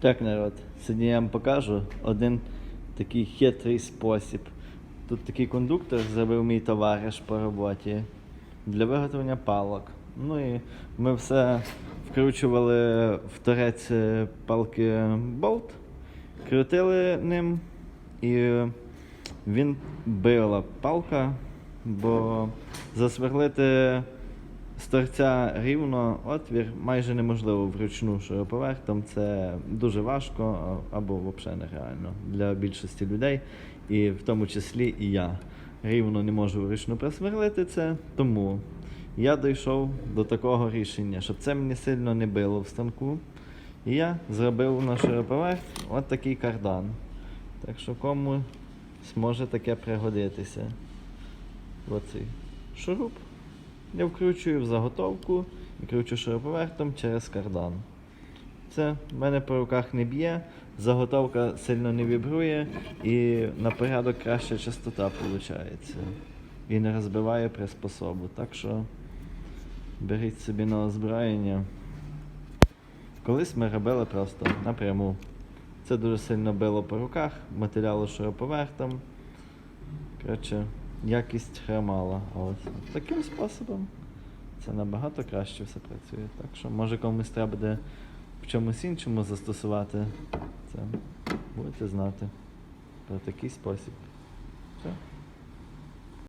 Так, народ, сьогодні я вам покажу один такий хитрий спосіб. Тут такий кондуктор зробив мій товариш по роботі для виготовлення палок. Ну і ми все вкручували в торець е, палки болт, крутили ним, і він била палка, бо засверлити з торця рівно отвір майже неможливо вручну шуруповертом. Це дуже важко або взагалі нереально для більшості людей, і в тому числі і я. Рівно не можу вручну просверлити це, тому я дійшов до такого рішення, щоб це мені сильно не било в станку. І я зробив на шуруповерт от такий кардан. Так що кому зможе таке пригодитися. Оцей шуруп. Я вкручую в заготовку і кручу шуруповертом через кардан. Це в мене по руках не б'є, заготовка сильно не вібрує і на порядок краща частота виходить. І не розбиває приспособу. Так що беріть собі на озброєння. Колись ми робили просто напряму. Це дуже сильно било по руках, матеріалу шуруповертом. Коротше, якість хромала. От таким способом це набагато краще все працює. Так що може комусь треба буде в чомусь іншому застосувати це. Будете знати про такий спосіб. Все.